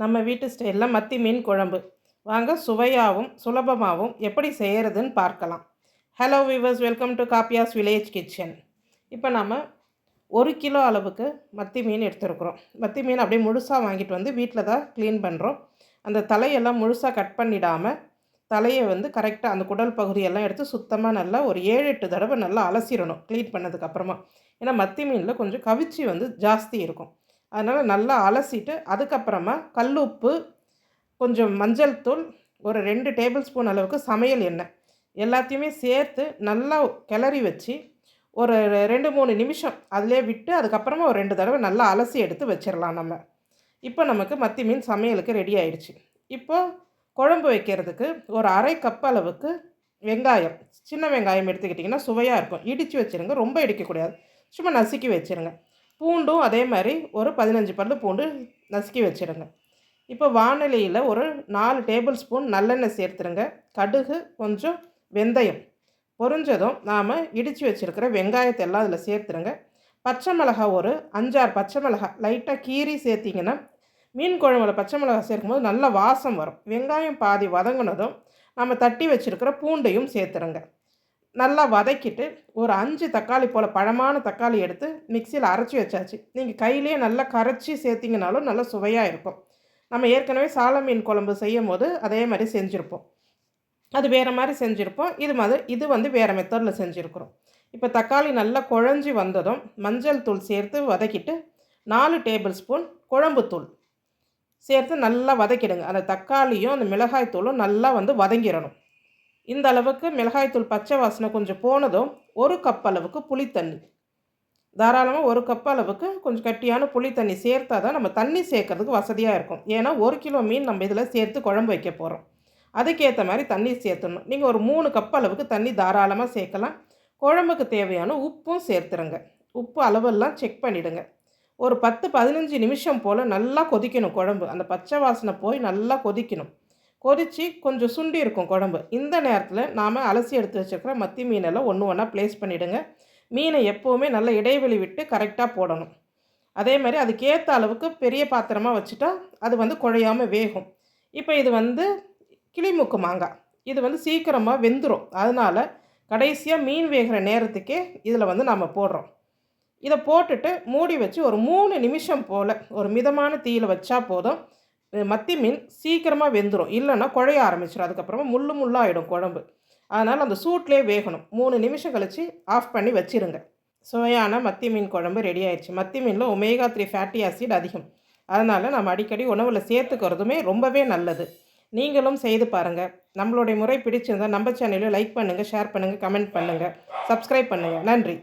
நம்ம வீட்டு ஸ்டைலில் மத்தி மீன் குழம்பு. வாங்க சுவையாகவும் சுலபமாகவும் எப்படி செய்கிறதுன்னு பார்க்கலாம். Hello viewers welcome to Kappiya's village kitchen இப்போ நம்ம ஒரு கிலோ அளவுக்கு மத்தி மீன் எடுத்துருக்குறோம். மத்தி மீன் அப்படியே முழுசாக வாங்கிட்டு வந்து வீட்டில் தான் க்ளீன் பண்ணுறோம் அந்த தலையெல்லாம் முழுசாக கட் பண்ணிடாமல் தலையை வந்து கரெக்டாக அந்த குடல் பகுதியெல்லாம் எடுத்து சுத்தமாக நல்லா ஒரு ஏழு எட்டு தடவை நல்லா அலசிடணும் க்ளீன் பண்ணதுக்கப்புறமா ஏன்னா மத்தி மீனில் கொஞ்சம் கவிச்சி வந்து ஜாஸ்தி இருக்கும். அதனால் நல்லா அலசிட்டு அதுக்கப்புறமா கல் உப்பு கொஞ்சம் மஞ்சள் தூள் ஒரு ரெண்டு டேபிள் ஸ்பூன் அளவுக்கு சமையல் எண்ணெய் எல்லாத்தையுமே சேர்த்து நல்லா கிளறி வச்சு ஒரு ரெண்டு மூணு நிமிஷம் அதிலே விட்டு அதுக்கப்புறமா ஒரு ரெண்டு தடவை நல்லா அலசி எடுத்து வச்சிடலாம் நம்ம. இப்போ நமக்கு மத்தி மீன் சமையலுக்கு ரெடி ஆயிடுச்சு. இப்போ குழம்பு வைக்கிறதுக்கு ஒரு அரை கப் அளவுக்கு வெங்காயம் சின்ன வெங்காயம் எடுத்துக்கிட்டிங்கன்னா சுவையாக இருக்கும். இடித்து வச்சுருங்க ரொம்ப இடிக்கக்கூடாது. சும்மா நசுக்கி வச்சுருங்க. பூண்டும் அதே மாதிரி ஒரு பதினஞ்சு பல்லு பூண்டு நசுக்கி வச்சுருங்க. இப்போ வானிலையில் ஒரு நாலு டேபிள் ஸ்பூன் நல்லெண்ணெய் சேர்த்துருங்க. கடுகு கொஞ்சம் வெந்தயம். பொறிஞ்சதும் நாம் இடித்து வச்சுருக்கிற வெங்காயத்தை எல்லாம் அதில் சேர்த்துருங்க. பச்சை மிளகா ஒரு அஞ்சாறு பச்சை மிளகா லைட்டாக கீறி சேர்த்திங்கன்னா மீன் குழம்புல பச்சை மிளகா சேர்க்கும்போது நல்ல வாசம் வரும். வெங்காயம் பாதி வதங்கினதும் நம்ம தட்டி வச்சுருக்கிற பூண்டையும் சேர்த்துருங்க. நல்லா வதக்கிட்டு ஒரு அஞ்சு தக்காளி போல் பழமான தக்காளி எடுத்து மிக்சியில் அரைச்சி வச்சாச்சு. நீங்கள் கையிலேயே நல்லா கரைச்சி சேர்த்திங்கனாலும் நல்லா சுவையாக இருக்கும். நம்ம ஏற்கனவே சால மீன் குழம்பு செய்யும் போது அதே மாதிரி செஞ்சுருப்போம். அது வேறு மாதிரி செஞ்சுருப்போம். இது மாதிரி இது வந்து வேறு மெத்தடில் செஞ்சுருக்குறோம். இப்போ தக்காளி நல்லா குழஞ்சி வந்ததும் மஞ்சள் தூள் சேர்த்து வதக்கிட்டு நாலு டேபிள் ஸ்பூன் குழம்பு தூள் சேர்த்து நல்லா வதக்கிடுங்க. அந்த தக்காளியும் அந்த மிளகாய் தூளும் நல்லா வந்து வதங்கிடணும். இந்த அளவுக்கு மிளகாய்த்தூள் பச்சை வாசனை கொஞ்சம் போனதும் ஒரு கப் அளவுக்கு புளி தண்ணி. தாராளமாக ஒரு கப் அளவுக்கு கொஞ்சம் கட்டியான புளி தண்ணி சேர்த்தா தான் நம்ம தண்ணி சேர்க்கறதுக்கு வசதியாக இருக்கும். ஏன்னா ஒரு கிலோ மீன் நம்ம இதில் சேர்த்து குழம்பு வைக்க போகிறோம் அதுக்கேற்ற மாதிரி தண்ணி சேர்த்துடணும். நீங்கள் ஒரு மூணு கப் அளவுக்கு தண்ணி தாராளமாக சேர்க்கலாம். குழம்புக்கு தேவையான உப்பும் சேர்த்துருங்க. உப்பு அளவெல்லாம் செக் பண்ணிவிடுங்க ஒரு பத்து பதினஞ்சு நிமிஷம் போல் நல்லா கொதிக்கணும் குழம்பு. அந்த பச்சை வாசனை போய் நல்லா கொதிக்கணும். கொதித்து கொஞ்சம் சுண்டி இருக்கும் குழம்பு. இந்த நேரத்தில் நாம் அலசி எடுத்து வச்சுருக்கிற மத்தி மீனெல்லாம் ஒன்று ஒன்றா ப்ளேஸ் பண்ணிவிடுங்க மீனை எப்போவுமே நல்ல இடைவெளி விட்டு கரெக்டாக போடணும். அதே மாதிரி அதுக்கேற்ற அளவுக்கு பெரிய பாத்திரமாக வச்சுட்டா அது வந்து குழையாமல் வேகும். இப்போ இது வந்து கிளிமுக்கு மாங்காய். இது வந்து சீக்கிரமாக வெந்துடும் அதனால் கடைசியாக மீன் வேகிற நேரத்துக்கே இதில் வந்து நம்ம போடுறோம். இதை போட்டுட்டு மூடி வச்சு ஒரு மூணு நிமிஷம் போல் ஒரு மிதமான தீயில் வச்சா போதும். மத்தி மீன் சீக்கிரமாக வெந்துடும் இல்லைன்னா குழைய ஆரம்பிச்சிடும் அதுக்கப்புறமா முள்ளு முள்ளாகிடும் குழம்பு. அதனால் அந்த சூட்லேயே வேகணும். மூணு நிமிஷம் கழித்து ஆஃப் பண்ணி வச்சிருங்க. சுவையான மத்தி மீன் குழம்பு ரெடி ஆயிடுச்சு மத்தி மீனில் ஒமேகா த்ரீ ஃபேட்டி ஆசிட் அதிகம். அதனால் நம்ம அடிக்கடி உணவில் சேர்த்துக்கிறதுமே ரொம்பவே நல்லது. நீங்களும் செய்து பாருங்கள் நம்மளுடைய முறை பிடிச்சிருந்தால் நம்ம சேனலில் லைக் பண்ணுங்கள் ஷேர் பண்ணுங்கள் கமெண்ட் பண்ணுங்கள் சப்ஸ்கிரைப் பண்ணுங்கள் நன்றி.